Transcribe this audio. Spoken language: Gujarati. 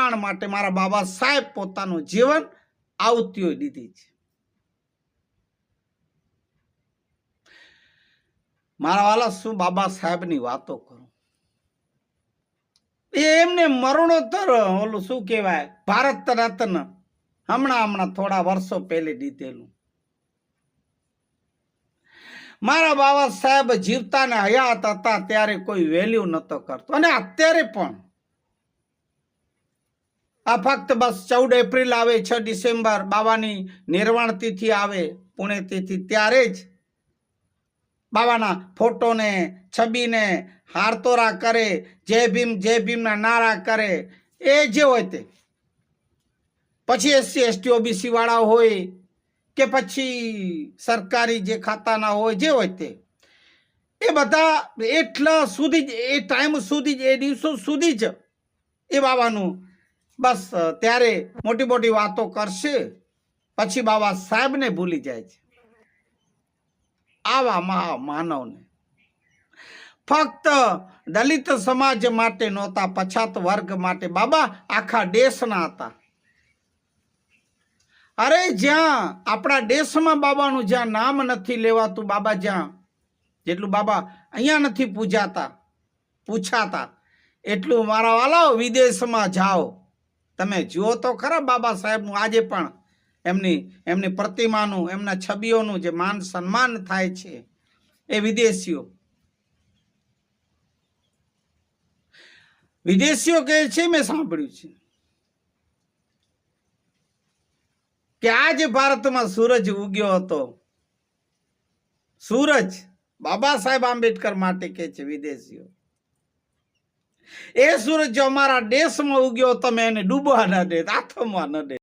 કલ્યાણ માટે મારા બાબા સાહેબ પોતાનું જીવન આહુતિઓ દીધી છે. મારા વાલા, શું બાબા સાહેબની વાતો કરું? એમને મરણોત્તર, ઓલું શું કહેવાય ભારત રત્ન હમણાં હમણાં થોડા વર્ષો પહેલે દીધેલું. મારા બાબા સાહેબ જીવતા ને હયાત હતા, ત્યારે કોઈ વેલ્યુ નતો કરતો. અને અત્યારે પણ આ ફક્ત બસ ચૌદ એપ્રિલ આવે, છ ડિસેમ્બર બાબાની નિર્વાણ તિથિ આવે પુણ્ય તિથિ ત્યારે જ બાબાના ફોટોને, છબીને હારતોરા કરે, જય ભીમ, જય ભીમના નારા કરે, એ જે હોય તે. પછી એસસી, એસટી, ઓબીસી વાળા હોય કે પછી સરકારી જે ખાતાના હોય, જે હોય તે. એ બધા એટલા સુધી જ, એ ટાઈમ સુધી જ, એ દિવસો સુધી જ એ બાબાનું બસ ત્યારે મોટી મોટી વાતો કરશે, પછી બાબા સાહેબને ભૂલી જાય છે. આવા મહા માનવને. ફક્ત દલિત સમાજ માટે નહોતા, પછાત વર્ગ માટે. બાબા, આખા દેશના હતા. અરે, જ્યાં આપણા દેશમાં બાબાનું જ્યાં નામ નથી લેવાતું, બાબા જ્યાં જેટલું બાબા અહીંયા નથી પૂજાતા, પૂછાતા, એટલું મારા વાલાઓ વિદેશમાં જાઓ. તમે જુઓ તો ખરા બાબા સાહેબનું આજે પણ એમની એમની પ્રતિમાનું, એમના છબીઓનું જે માન સન્માન થાય છે એ વિદેશીઓ. વિદેશીઓ કહે છે, મેં સાંભળ્યું છે કે આજે ભારતમાં સૂરજ ઉગ્યો હતો, સૂરજ બાબા સાહેબ આંબેડકર માટે કહે છે, વિદેશીઓ. એ સૂરજ જો અમારા દેશમાં ઉગ્યો તમે એને ડૂબવા ન દે આથમવા ન દે.